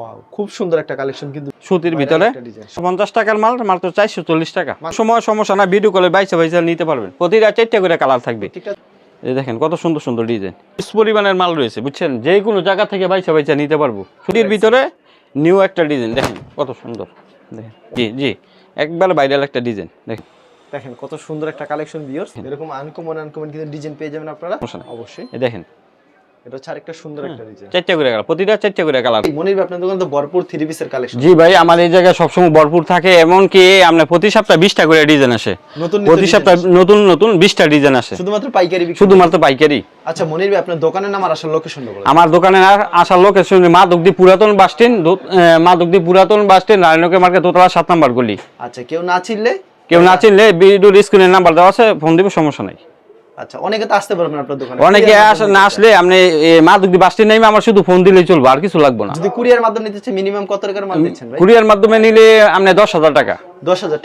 Wow খুব সুন্দর একটা কালেকশন কিন্তু সুতির ভিতরে একটা ডিজাইন পঞ্চাশ টাকার মাল মাত্র চারশো চল্লিশ টাকা। সময় সমস্যা না ভিডিও কলে বাইসে বাইসে নিতে পারবেন। প্রতিটা চারটা করে কালার থাকবে। এই দেখেন কত সুন্দর সুন্দর ডিজাইন পরিমাণের মাল রয়েছে বুঝছেন? যে কোনো জায়গা থেকে বাইসা বাইসা নিতে পারব। সুতির ভিতরে নিউ একটা ডিজাইন দেখেন কত সুন্দর। দেখেন জি জি একবার ভাইরাল একটা ডিজাইন দেখেন। দেখেন কত সুন্দর একটা কালেকশন ভিউয়ার্স এরকম আনকমন আনকমন কিন্তু ডিজাইন পেয়ে যাবেন আপনারা। অবশ্যই। এই দেখেন এটা হচ্ছে আরেকটা সুন্দর একটা ডিজাইন চারটে করে কালার প্রতিটা চারটে করে কালার মনির ভাই আপনার দোকানে তো ভরপুর থ্রি পিসের কালেকশন জি ভাই আমার এই জায়গায় সবসময় ভরপুর থাকে এমনকি আপনার প্রতি সপ্তাহে বিশটা করে ডিজাইন আসে। নতুন প্রতি সপ্তাহে নতুন নতুন বিশটা ডিজাইন আসে। শুধুমাত্র পাইকারি শুধুমাত্র পাইকারি। আচ্ছা মনির ভাই আপনার দোকানের নাম আর আসার লোকেশন বলেন। আমার আসার লোকেশন পুরাতন বাস স্ট্যান্ড দো- মা দগদি পুরাতন বাস স্ট্যান্ড নারায়ণকে মার্কেট দোতলা সাত নাম্বার গলি। আচ্ছা কেউ না চিনলে? কেউ না চিনলে ভিডিওর স্ক্রিনের নাম্বার দেওয়া আছে ফোন দিবে সমস্যা নাই। আচ্ছা অনেকে তো আসতে পারবেন আপনার দোকানে। অনেকে না আসলে আপনি বাস স্ট্যান্ড নেমে আমার শুধু ফোন দিলেই চলবে আর কিছু লাগবে না। যদি কুরিয়ার মাধ্যমে নিতে চাই মিনিমাম কত টাকার মাল দিচ্ছেন ভাই? কুরিয়ার মাধ্যমে নিলে আপনি টাকা।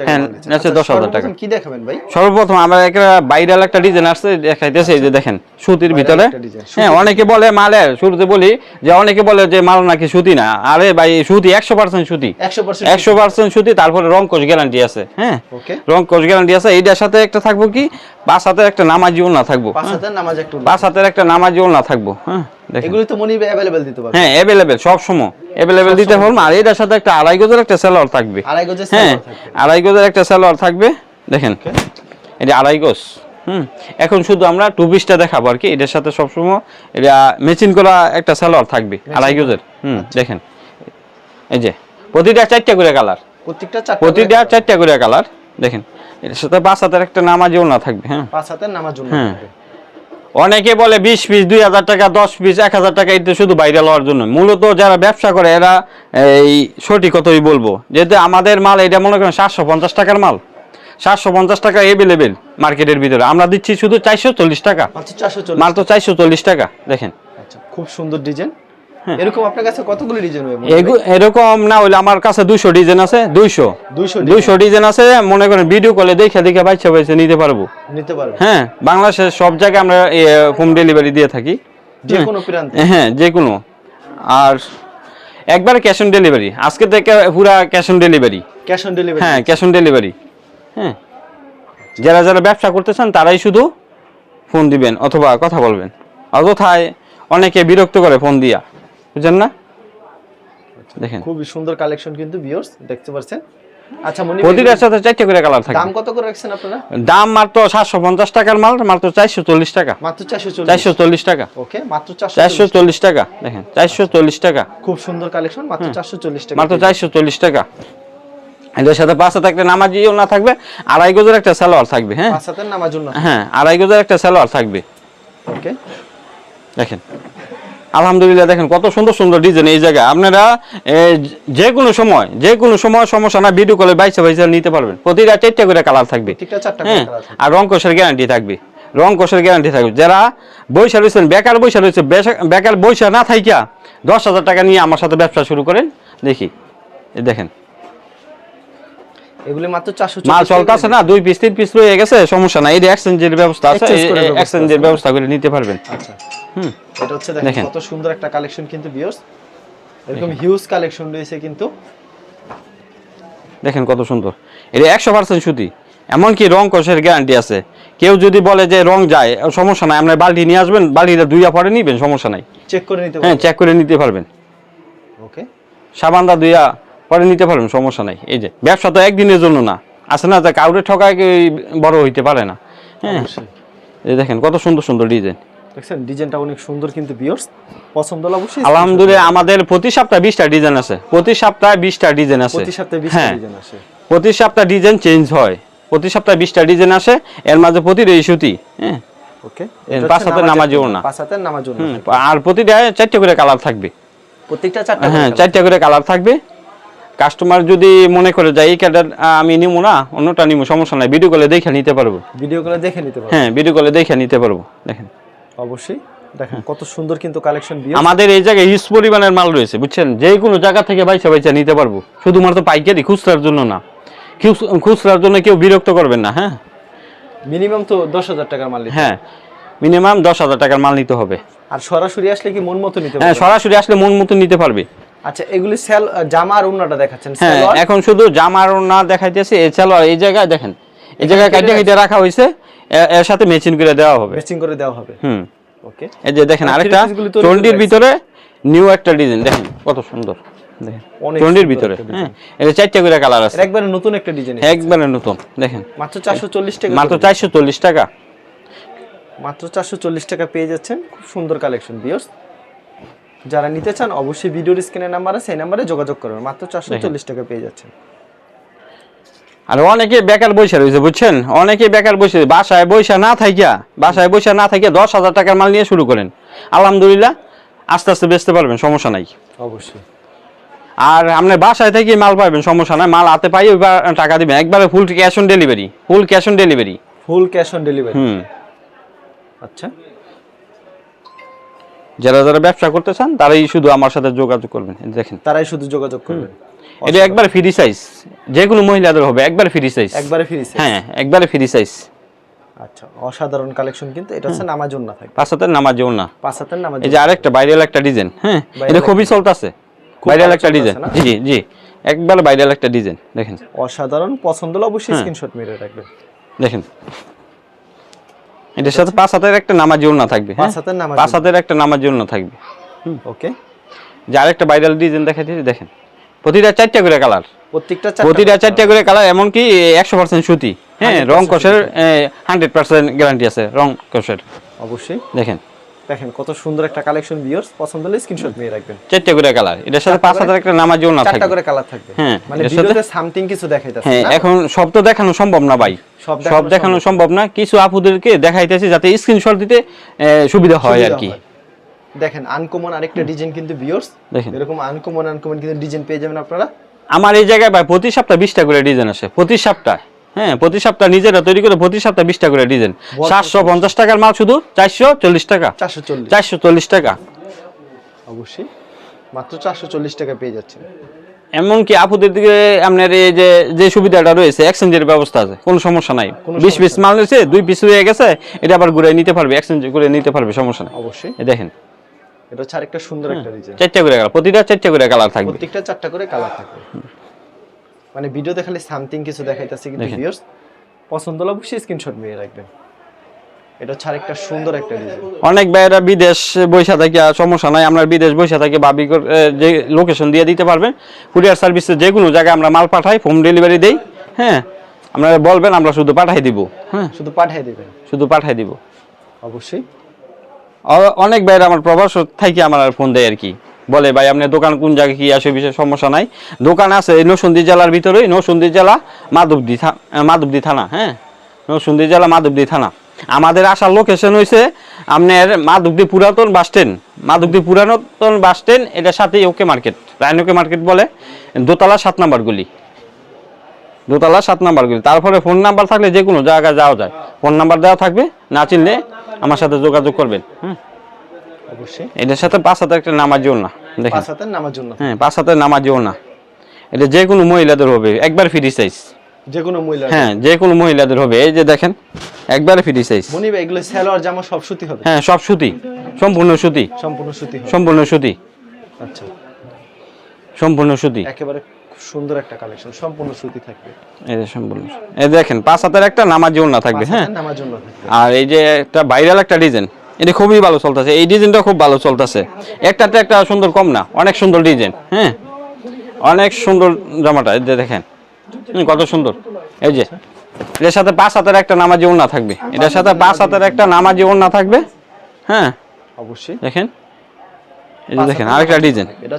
হ্যাঁ, আচ্ছা, 10,000 টাকা। কি দেখাবেন ভাই? সর্বপ্রথম আমার একটা বাইরাল একটা ডিজাইন আসছে দেখাইতেছে এই যে দেখেন সুতির ভিতরে। হ্যাঁ অনেকে বলে শুরুতে বলি যে অনেকে বলে যে মাল নাকি সুতি না। আরে ভাই সুতি সুতি। সুতি। তারপরে রং কোচ গ্যারান্টি আছে হ্যাঁ? ওকে রং কোচ গ্যারান্টি আছে এইটার সাথে একটা থাকব কি? পাঁচ হাতের একটা নামাজিও না থাকব পাঁচ নামাজ একটু পাঁচ হাতের একটা থাকব হ্যাঁ? এগুলো তো দিতে পারবে। হ্যাঁ সব সময় দিতে আর এটার সাথে একটা আড়াই গজের একটা সেলোয়ার থাকবে। আড়াই গজের হ্যাঁ আড়াই গজের একটা সেলোয়ার থাকবে দেখেন। এটা আড়াই গজ হুম? এখন শুধু আমরা টু পিসটা দেখাবো আর কি এটার সাথে সবসময় এটা মেচিন করা একটা সেলোয়ার থাকবে আড়াই গজের হুম আচ্ছা। দেখেন। এই যে প্রতিটা চারটা করে কালার। প্রত্যেকটা প্রতিটা চারটা করে কালার। দেখেন এটার সাথে পাঁচ হাতের একটা নামাজিও না থাকবে হ্যাঁ? পাঁচ হাতের নামাজ হ্যাঁ। থাকবে। অনেকে বলে বিশ পিস দুই হাজার টাকা দশ পিস এক হাজার টাকা এটা শুধু বাইরে লওয়ার জন্য। মূলত যারা ব্যবসা করে এরা এই সঠিক সঠিকতই বলব। যেহেতু আমাদের মাল এটা মনে করেন সাতশো পঞ্চাশ টাকার মাল। সাতশো পঞ্চাশ টাকা এভেলেবেল মার্কেটের ভিতরে। আমরা দিচ্ছি শুধু চারশো চল্লিশ টাকা। মাল তো চারশো চল্লিশ টাকা দেখেন। আচ্ছা খুব সুন্দর ডিজাইন। এরকম আপনার কাছে কতগুলো ডিজাইন এরকম না হলে আমার কাছে দুইশো ডিজাইন আছে দুইশো। দুইশো দুইশো ডিজাইন আছে মনে করেন ভিডিও কলে দেখে দেখে বাইছে বাইছে নিতে পারব। নিতে পারবে। হ্যাঁ বাংলাদেশের সব জায়গায় আমরা হোম ডেলিভারি দিয়ে থাকি। যে কোনো প্রান্তে। হ্যাঁ যে কোনো। আর একবার ক্যাশ অন ডেলিভারি আজকে থেকে পুরা cash on delivery cash on delivery হ্যাঁ ক্যাশ অন ডেলিভারি হ্যাঁ। যারা যারা ব্যবসা করতে চান তারাই শুধু ফোন দিবেন অথবা কথা বলবেন। অযথায় অনেকে বিরক্ত করে ফোন দিয়া। বুঝছেন না? দেখেন। খুবই সুন্দর কালেকশন কিন্তু ভিউয়ার্স দেখতে পাচ্ছেন। আচ্ছা মনি প্রতিটার সাথে চারটে করে কালার থাকে। দাম কত করে রাখছেন আপনারা? দাম মাত্র সাতশো পঞ্চাশ টাকার মাল মাত্র চারশো চল্লিশ টাকা। মাত্র চারশো চল্লিশ। চারশো চল্লিশ টাকা। ওকে মাত্র চারশো চারশো চল্লিশ টাকা দেখেন চারশো চল্লিশ টাকা। খুব সুন্দর কালেকশন মাত্র চারশো চল্লিশ টাকা। মাত্র চারশো চল্লিশ টাকা। এদের সাথে পাঁচ হাতে একটা নামাজিও না থাকবে আড়াই গজের একটা সালোয়ার থাকবে হ্যাঁ? পাঁচ হাতের নামার জন্য হ্যাঁ আড়াই গজের একটা সালোয়ার থাকবে। ওকে। দেখেন। আলহামদুলিল্লাহ দেখেন কত সুন্দর সুন্দর ডিজাইন এই জায়গায়। আপনারা যে কোনো সময় যে কোনো সময় সমস্যা না ভিডিও কলে বাইশে বাইশে নিতে পারবেন। প্রতিটা চারটা করে কালার থাকবে। হ্যাঁ আর রং কোষের গ্যারান্টি থাকবে। রং কোষের গ্যারান্টি থাকবে। যারা বৈশা রয়েছেন বেকার বৈশা রয়েছে বেকার বৈশা না থাইকা দশ হাজার টাকা নিয়ে আমার সাথে ব্যবসা শুরু করেন। দেখি দেখেন। এগুলি মাত্র চারশো মাল চলতেছে না দুই পিস তিন পিস রয়ে গেছে সমস্যা নাই। এক্সচেঞ্জের ব্যবস্থা আছে এক্সচেঞ্জের ব্যবস্থা করে নিতে পারবেন। আচ্ছা। হুম এটা হচ্ছে দেখেন। কত সুন্দর একটা কালেকশন কিন্তু ভিউয়ার্স এরকম হিউজ কালেকশন রয়েছে কিন্তু। দেখেন কত সুন্দর। এটা একশো পার্সেন্ট সুতি এমনকি রং কোষের গ্যারান্টি আছে। কেউ যদি বলে যে রং যায় সমস্যা নাই আপনার বালতি নিয়ে আসবেন বালতিটা দুইয়া পরে নিবেন সমস্যা নাই। চেক করে নিতে হ্যাঁ চেক করে নিতে পারবেন। ওকে সাবানদা দুইয়া পরে নিতে পারবেন সমস্যা নাই। এই যে ব্যবসা তো একদিনের জন্য না। আছে না যে কাউরে ঠকায় বড় হইতে পারে না। হ্যাঁ এই দেখেন কত সুন্দর সুন্দর ডিজাইন। দেখছেন ডিজাইনটা অনেক সুন্দর কিন্তু ভিউয়ার্স পছন্দ হলে অবশ্যই আলহামদুলিল্লাহ আমাদের প্রতি সপ্তাহে বিশটা ডিজাইন আছে। প্রতি সপ্তাহে বিশটা ডিজাইন আছে। প্রতি সপ্তাহে হ্যাঁ। ডিজাইন আসে প্রতি সপ্তাহে ডিজাইন চেঞ্জ হয়। প্রতি সপ্তাহে বিশটা ডিজাইন আসে। এর মাঝে প্রতিটা সুতি হ্যাঁ। ওকে। পাঁচ হাতের নামাজি ওড়না। পাঁচ হাতের নামাজ জন্য আর প্রতিটা চারটে করে কালার থাকবে। প্রত্যেকটা চারটা হ্যাঁ চারটে করে কালার থাকবে। কাস্টমার যদি মনে করে যে এই কালার আমি নিবো না অন্যটা নিবো সমস্যা নাই ভিডিও কলে দেখে নিতে পারব। ভিডিও করে দেখে নিতে পারবেন হ্যাঁ ভিডিও কলে দেখে নিতে পারব দেখেন। অবশ্যই। দেখেন কত সুন্দর কিন্তু কালেকশন আমাদের এই জায়গায় হিউজ পরিমাণের মাল রয়েছে বুঝছেন? যে কোনো জায়গা থেকে বাইচা বাইচা নিতে পারব। শুধুমাত্র পাইকারি খুচরার জন্য না। খুচরার জন্য কেউ বিরক্ত করবেন না হ্যাঁ? মিনিমাম তো দশ হাজার টাকার মাল হ্যাঁ মিনিমাম দশ হাজার টাকার মাল নিতে হবে। আর সরাসরি আসলে কি মন মতো নিতে হ্যাঁ সরাসরি আসলে মন মতো নিতে পারবে। আচ্ছা এগুলি সেল জামা আর উন্নাটা দেখাচ্ছেন হ্যাঁ এখন শুধু জামার না দেখাইতেছি এছাড়াও এই জায়গায় দেখেন এই জায়গায় কাটিয়ে কাটিয়ে রাখা হয়েছে এর সাথে মেচিন করে দেওয়া হবে। ম্যাচিং করে দেওয়া হবে। হুম। ওকে এই যে দেখেন আরেকটা চন্ডির ভিতরে নিউ একটা ডিজাইন দেখেন কত সুন্দর। দেখেন চন্ডির ভিতরে হ্যাঁ এটা চারটা করে কালার আছে। একবারে নতুন একটা ডিজাইন একবারে নতুন দেখেন। মাত্র চারশো চল্লিশ টাকা মাত্র করে। চারশো চল্লিশ টাকা। মাত্র চারশো চল্লিশ টাকা পেয়ে যাচ্ছেন। খুব সুন্দর কালেকশন বিয়র্স যারা নিতে চান অবশ্যই ভিডিওর স্ক্রিনের নাম্বার আছে সেই নাম্বারে যোগাযোগ করবেন মাত্র চারশো চল্লিশ টাকা পেয়ে যাচ্ছেন। আর অনেকে বেকার বসে রয়েছে বুঝছেন? অনেকে বেকার বসে বাসায় বৈশা না থাকিয়া বাসায় বৈশা না থাকিয়া দশ হাজার টাকার মাল নিয়ে শুরু করেন। আলহামদুলিল্লাহ আস্তে আস্তে বেচতে পারবেন সমস্যা নাই। অবশ্যই। আর আপনি বাসায় থেকে মাল পাবেন সমস্যা নাই। মাল হাতে পাই ওইবার টাকা দিবেন। একবারে full cash on delivery full cash on delivery full cash on delivery হুম। আচ্ছা। যারা যারা ব্যবসা করতে চান তারাই শুধু আমার সাথে যোগাযোগ করবেন। দেখেন। তারাই শুধু যোগাযোগ করবেন। এটা একবার ফ্রি সাইজ যে কোনো মহিলাদের হবে একবার ফ্রি সাইজ একবারে ফ্রি সাইজ হ্যাঁ একবারে ফ্রি সাইজ আচ্ছা অসাধারণ কালেকশন কিন্তু এটা হচ্ছে নামাজুন না থাকে। পাঁচ হাতের নামাজ যেও না পাঁচ হাতের নামাজ এই যে আরেকটা ভাইরাল একটা ডিজাইন হ্যাঁ এটা খুবই চলতেছে ভাইরাল একটা ডিজাইন না? জি জি। একবার ভাইরাল একটা ডিজাইন দেখেন। অসাধারণ পছন্দ হলে অবশ্যই। স্ক্রিনশট মেরে রাখবেন। দেখেন। এটার সাথে পাঁচ হাতের একটা নামাজ যেও না থাকবে হ্যাঁ? পাঁচ হাতের নামাজ পাঁচ হাতের একটা নামাজ যেও না থাকবে ওকে। যে আরেকটা ভাইরাল ডিজাইন দেখাই দিয়েছি দেখেন। প্রতিটা চারটা করে কালার। প্রত্যেকটা প্রতিটা চারটা করে কালার এমনকি একশো পার্সেন্ট সুতি হ্যাঁ? রং কষের হান্ড্রেড পার্সেন্ট গ্যারান্টি আছে রং কষের। অবশ্যই। দেখেন। দেখেন কত সুন্দর একটা কালেকশন ভিউয়ার্স পছন্দ হলে স্ক্রিনশট মেরে রাখবেন। চারটা করে কালার। এটার সাথে পাঁচ হাজার একটা নামাজ না চারটা করে কালার থাকবে। হ্যাঁ, মানে ভিডিওতে সামথিং কিছু দেখাইতাছে হ্যাঁ এখন সব তো দেখানো সম্ভব না ভাই। সব দেখানো সম্ভব। না। কিছু আপুদেরকে দেখাইতেছি যাতে স্ক্রিনশট দিতে সুবিধা হয় আর কি। দেখেন আনকমন আরেকটা ডিজাইন কিন্তু ভিউয়ার্স। এরকম আনকমন আনকমন কিন্তু ডিজাইন পেয়ে যাবেন আপনারা। আমার এই জায়গায় ভাই প্রতি সপ্তাহ বিশটা করে ডিজাইন আসে। প্রতি সপ্তাহ। হ্যাঁ প্রতি সপ্তাহ নিজেরা তৈরি করে প্রতি সপ্তাহ বিশটা করে ডিজাইন সাতশো পঞ্চাশ টাকার মাল শুধু চারশো চল্লিশ টাকা। চারশো চল্লিশ। টাকা। অবশ্যই। মাত্র চারশো চল্লিশ টাকা পেয়ে যাচ্ছেন। এমনকি আপুদের দিকে আপনার এই যে যে সুবিধাটা রয়েছে এক্সচেঞ্জের ব্যবস্থা আছে কোনো সমস্যা নাই। বিশ পিস মাল রয়েছে দুই পিস হয়ে গেছে এটা আবার ঘুরে নিতে পারবে এক্সচেঞ্জ করে নিতে পারবে সমস্যা নাই। অবশ্যই। দেখেন। এটা হচ্ছে আরেকটা সুন্দর একটা ডিজাইন চারটা করে কালার প্রতিটা চারটা করে কালার থাকবে। প্রত্যেকটা চারটা করে কালার থাকবে। মানে ভিডিও দেখালে সামথিং কিছু দেখাইতেছে কিন্তু ভিউয়ার্স পছন্দ হলে অবশ্যই স্ক্রিনশট মেরে রাখবেন। এটা হচ্ছে আরেকটা সুন্দর একটা ডিজাইন অনেক ভাইয়েরা বিদেশ বৈশা থাকে আর সমস্যা নাই আমরা বিদেশ বৈশা থেকে কর- যে লোকেশন দিয়ে দিতে পারবেন। কুরিয়ার সার্ভিসে যে কোনো জায়গায় আমরা মাল পাঠাই হোম ডেলিভারি দেই হ্যাঁ? আমরা বলবেন আমরা শুধু পাঠাই দিব হ্যাঁ? শুধু পাঠিয়ে দেবেন। শুধু পাঠাই দিব। অবশ্যই। অনেক ভাইয়েরা আমার প্রবাস থাকি আমার ফোন দেয় আর কি। বলে ভাই আপনার দোকান কোন জায়গায় কি আসে বিষয়ে সমস্যা নাই। দোকান আছে এই নরসিংদী জেলার ভিতরেই নরসিংদী জেলা মাধবদী মাধবদী থানা হ্যাঁ? নরসিংদী জেলা মাধবদী থানা। আমাদের আসার লোকেশন হয়েছে আপনার মাধবদী পুরাতন বাস স্ট্যান্ড মাধবদী পুরাতন বাস স্ট্যান্ড এটার সাথেই ওকে মার্কেট রায়ন ওকে মার্কেট বলে। দোতলা সাত নাম্বার গুলি। দোতলা সাত নাম্বার গুলি। তারপরে ফোন নাম্বার থাকলে যে কোনো জায়গায় যাওয়া যায়। ফোন নাম্বার দেওয়া থাকবে না চিনলে আমার সাথে যোগাযোগ করবেন হ্যাঁ অবশ্যই। এটার সাথে পাঁচ হাতে একটা যেও না দেখেন। পাঁচ হাতের নামার জন্য হ্যাঁ পাঁচ হাতে নামাজ যেও না। এটা যে কোনো মহিলাদের হবে একবার ফ্রি সাইজ যে কোনো মহিলা হ্যাঁ যে কোনো মহিলাদের হবে। এই যে দেখেন একবার ফ্রি সাইজ মনি ভাই এগুলো সালোয়ার জামা সব সুতি হবে? হ্যাঁ সব সুতি। সম্পূর্ণ সুতি। সম্পূর্ণ সুতি হবে? সম্পূর্ণ সুতি। আচ্ছা। সম্পূর্ণ সুতি। একেবারে খুব সুন্দর একটা কালেকশন সম্পূর্ণ সুতি থাকবে। এই যে সম্পূর্ণ এই দেখেন পাঁচ হাতের একটা নামাজ যেও না থাকবে হ্যাঁ? নামার জন্য থাকবে। আর এই যে একটা ভাইরাল একটা ডিজাইন এটা খুবই ভালো চলতেছে। এই ডিজাইনটা খুব ভালো চলতেছে। একটাতে একটা সুন্দর কম না অনেক সুন্দর ডিজাইন হ্যাঁ? অনেক সুন্দর জামাটা এই যে দেখেন। কত সুন্দর। এই যে এটার সাথে পাঁচ হাতের একটা নামাজি ওড়না থাকবে। এটার সাথে পাঁচ হাতের একটা নামাজি ওড়না থাকবে। হ্যাঁ? অবশ্যই। দেখেন। এই যে দেখেন আরেকটা ডিজাইন। এটা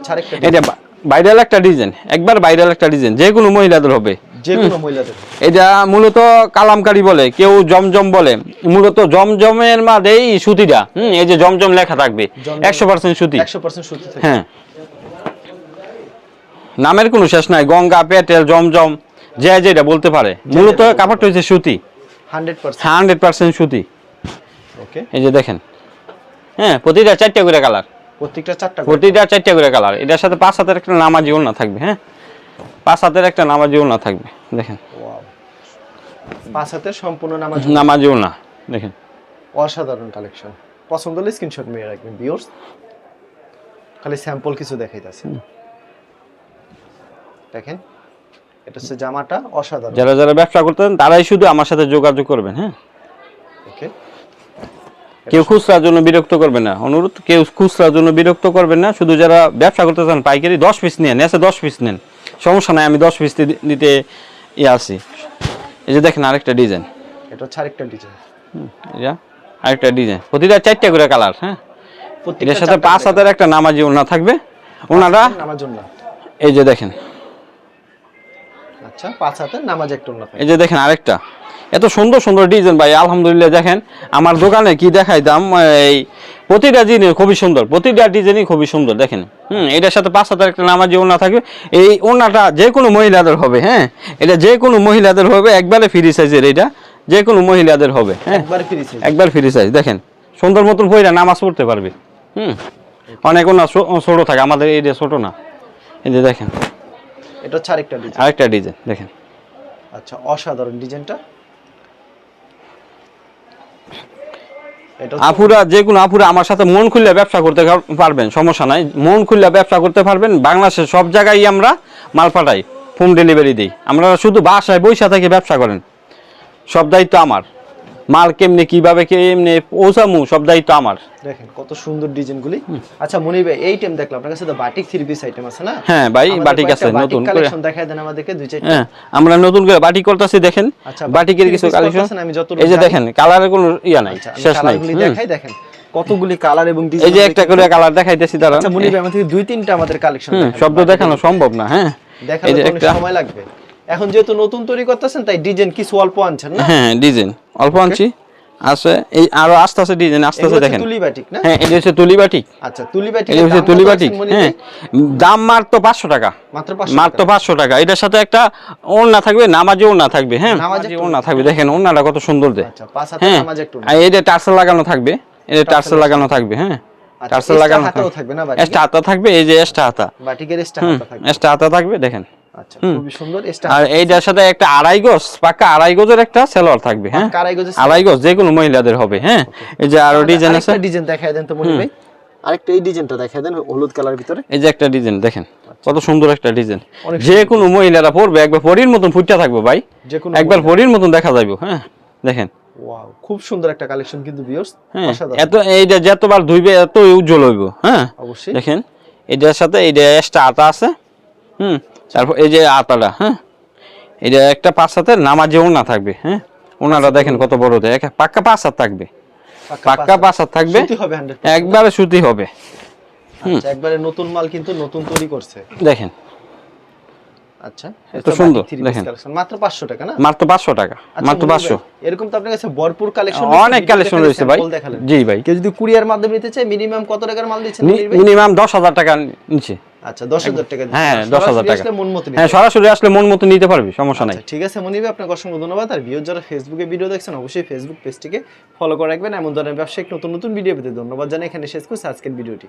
এটা ভাইরাল একটা ডিজাইন। একবার ভাইরাল একটা ডিজাইন। যে কোনো মহিলাদের হবে। যে কোনো মহিলাদের এটা মূলত কালামকারি বলে কেউ জমজম বলে। মূলত জমজমের মাঝেই সুতিটা। হুম? এই যে জমজম লেখা থাকবে। একশো পার্সেন্ট সুতি। একশো পার্সেন্ট সুতি থাকবে। হ্যাঁ। নামের কোনো শেষ নাই। গঙ্গা পেটেল জমজম। যে যেটা বলতে পারে। মূলত কাপড়টা হচ্ছে সুতি। Hundred percent. সুতি। ওকে। এই যে দেখেন। হ্যাঁ প্রতিটা চারটে করে কালার। প্রত্যেকটা চারটা প্রতিটা চারটে করে কালার। এটার সাথে পাঁচ হাতের একটা নামাজি না থাকবে হ্যাঁ? পাঁচ হাতের একটা নামাজি না থাকবে দেখেন. পাঁচ হাতের সম্পূর্ণ নামাজ নামাজি না দেখেন। অসাধারণ কালেকশন। পছন্দ হলে স্ক্রিনশট মেরে রাখবেন ভিউয়ার্স খালি স্যাম্পল কিছু দেখাইতেছে। দেখেন। এটা হচ্ছে জামাটা অসাধারণ। যারা যারা ব্যবসা করতেন তারাই শুধু আমার সাথে যোগাযোগ করবেন হ্যাঁ? ওকে। কেউ খুচরার জন্য বিরক্ত করবে না। অনুরোধ কেউ খুচরার জন্য বিরক্ত করবেন না। শুধু যারা ব্যবসা করতে চান পাইকারি দশ পিস নেন এসে দশ পিস নেন। সমস্যা নাই আমি দশ পিস দিতে ইয়ে আছি। এই যে দেখেন আরেকটা ডিজাইন। এটা হচ্ছে আরেকটা ডিজাইন। এটা আরেকটা ডিজাইন। প্রতিটা চারটা করে কালার হ্যাঁ? এটার সাথে পাঁচ হাতের একটা নামাজি ওনা থাকবে। ওনারা নামাজ এই যে দেখেন। আচ্ছা পাঁচ হাতের নামাজ একটা এই যে দেখেন আরেকটা। এত সুন্দর সুন্দর ডিজাইন ভাই আলহামদুলিল্লাহ দেখেন। আমার দোকানে কি দেখাইতাম এই প্রতিটা জিনিস খুবই সুন্দর প্রতিটা ডিজাইনই খুবই সুন্দর দেখেন। হুম এটার সাথে পাঁচ হাজার একটা নামাজি ওনা থাকবে। এই ওনাটা যে কোনো মহিলাদের হবে হ্যাঁ? এটা যে কোনো মহিলাদের হবে একবারে ফ্রি সাইজের এটা। যে কোনো মহিলাদের হবে হ্যাঁ? একবার ফ্রি সাইজ দেখেন। সুন্দর মতন পইরা নামাজ পড়তে পারবে। হুম অনেক ওনা ছোট থাকে আমাদের এই যে ছোট না। এই যে দেখেন। এটা হচ্ছে আরেকটা ডিজাইন। আরেকটা ডিজাইন দেখেন। আচ্ছা অসাধারণ ডিজাইনটা। আপুরা যে কোনো আপুরা আমার সাথে মন খুললে ব্যবসা করতে পারবেন সমস্যা নাই। মন খুললে ব্যবসা করতে পারবেন। বাংলাদেশের সব জায়গায় আমরা মাল পাঠাই হোম ডেলিভারি দিই। আমরা শুধু বাসায় বৈশা থেকে ব্যবসা করেন। সব দায়িত্ব আমার। মাল কেমনে কীভাবে কেমনে পৌঁছামু সব দায়িত্ব আমার। দেখেন কত সুন্দর ডিজাইনগুলি আচ্ছা মনির ভাই এই টাইম দেখলাম আপনার কাছে তো বাটিক থ্রি পিস আইটেম আছে না? হ্যাঁ ভাই, বাটিক আছে, নতুন করে। কালেকশন দেখায় দেন আমাদেরকে দুই চারটা। হ্যাঁ আমরা নতুন করে বাটিক করতেছি দেখেন। আচ্ছা, বাটিকের কিছু কালেকশন করতেছেন, আমি যতটুকু এই যে দেখেন কালারের কোনো ইয়া নাই আচ্ছা শেষ নাই। হুম। দেখাই দেখেন কতগুলি কালার এবং এই যে একটা করে কালার দেখাইতেছি তারা আচ্ছা মনির ভাই আমাদের দুই তিনটা আমাদের কালেকশন শব্দ দেখানো সম্ভব না হ্যাঁ। দেখানো সময় লাগবে। এখন যেহেতু নতুন তৈরি করতেছেন তাই ডিজাইন কিছু অল্প আনছেন না? হ্যাঁ ডিজাইন অল্প আনছি। আছে এই আরও আস্তে আস্তে ডিজাইন আস্তে আস্তে দেখেন। তুলি বাটিক না? হ্যাঁ এটা হচ্ছে তুলি বাটিক। আচ্ছা তুলি বাটিক এটা হচ্ছে তুলি বাটিক হ্যাঁ। দাম মাত্র পাঁচশো টাকা। মাত্র 500 মাত্র পাঁচশো টাকা। এটার সাথে একটা ওড়না থাকবে নামাজি ওড়না থাকবে হ্যাঁ। নামাজি ওড়না থাকবে। দেখেন ওড়নাটা কত সুন্দর দেয় আচ্ছা পাঁচ হাতে হ্যাঁ। নামাজ একটু আর এটা টার্সেল লাগানো থাকবে এটা টার্সেল লাগানো। থাকবে হ্যাঁ। আচ্ছা, টার্সেল লাগানো থাকবে। না বাটিকে? এক্সট্রা হাতা থাকবে এই যে এক্সট্রা হাতা। বাটিকের এক্সট্রা হুম হাতা থাকবে। এক্সট্রা হাতা থাকবে দেখেন। আচ্ছা খুবই সুন্দর। আর এইটার সাথে একটা আড়াই গজ পাক্কা আড়াই গজের একটা সেলোয়ার থাকবে হ্যাঁ? আড়াই গজ যে কোনো মহিলাদের হবে হ্যাঁ? এই যে আরও ডিজাইন আছে। ডিজাইন দেখায় দেন তো মনি ভাই। আরেকটা এই ডিজাইনটা দেখায় দেন হলুদ কালার ভিতরে। এই যে একটা ডিজাইন দেখেন কত সুন্দর একটা ডিজাইন। যে কোনো মহিলারা পরবে একবার পরির মতন ফুটটা থাকবে ভাই। একবার পরির মতন দেখা যাইব হ্যাঁ? দেখেন। ওয়াও খুব সুন্দর একটা কালেকশন কিন্তু ভিউয়ার্স হ্যাঁ এত এইটা যতবার ধুইবে এত উজ্জ্বল হইব হ্যাঁ? অবশ্যই। দেখেন এটার সাথে এইটা একটা আতা আছে হুম? তারপর এই যে আতাটা হ্যাঁ? এটা একটা পাঁচ হাতে নামাজে ওনা থাকবে হ্যাঁ? ওনারা দেখেন কত বড় দেয়। পাক্কা পাঁচ হাত থাকবে। পাক্কা পাঁচ হাত। থাকবে? সুতি হবে 100% একবারে সুতি হবে। আচ্ছা একবারে নতুন মাল কিন্তু নতুন তৈরি করছে। দেখেন। আচ্ছা এত সুন্দর, দেখেন। মাত্র 500 টাকা না? মাত্র পাঁচশো টাকা আচ্ছা, মাত্র মনির পাঁচশো। ভাই, এরকম তো আপনার কাছে ভরপুর কালেকশন অনেক কালেকশন রয়েছে ভাই। জি ভাই। কেউ যদি কুরিয়ার মাধ্যমে নিতে চায় মিনিমাম কত টাকার মাল দিচ্ছেন মিনিমাম দশ হাজার টাকা নিচে আচ্ছা 10000 টাকা হ্যাঁ টাকা। মন মতো হ্যাঁ সরাসরি আসলে মন মতো নিতে পারবি সমস্যা নাই। আচ্ছা, ঠিক আছে মনির ভাই আপনাকে অসংখ্য ধন্যবাদ। আর যারা ফেসবুকে ভিডিও দেখছেন অবশ্যই ফেসবুক পেজটিকে ফলো করে রাখবেন। এমন ধরনের ব্যবসায়িক নতুন নতুন ভিডিও পেতে ধন্যবাদ জানাই। এখানে শেষ করছি আজকের ভিডিওটি।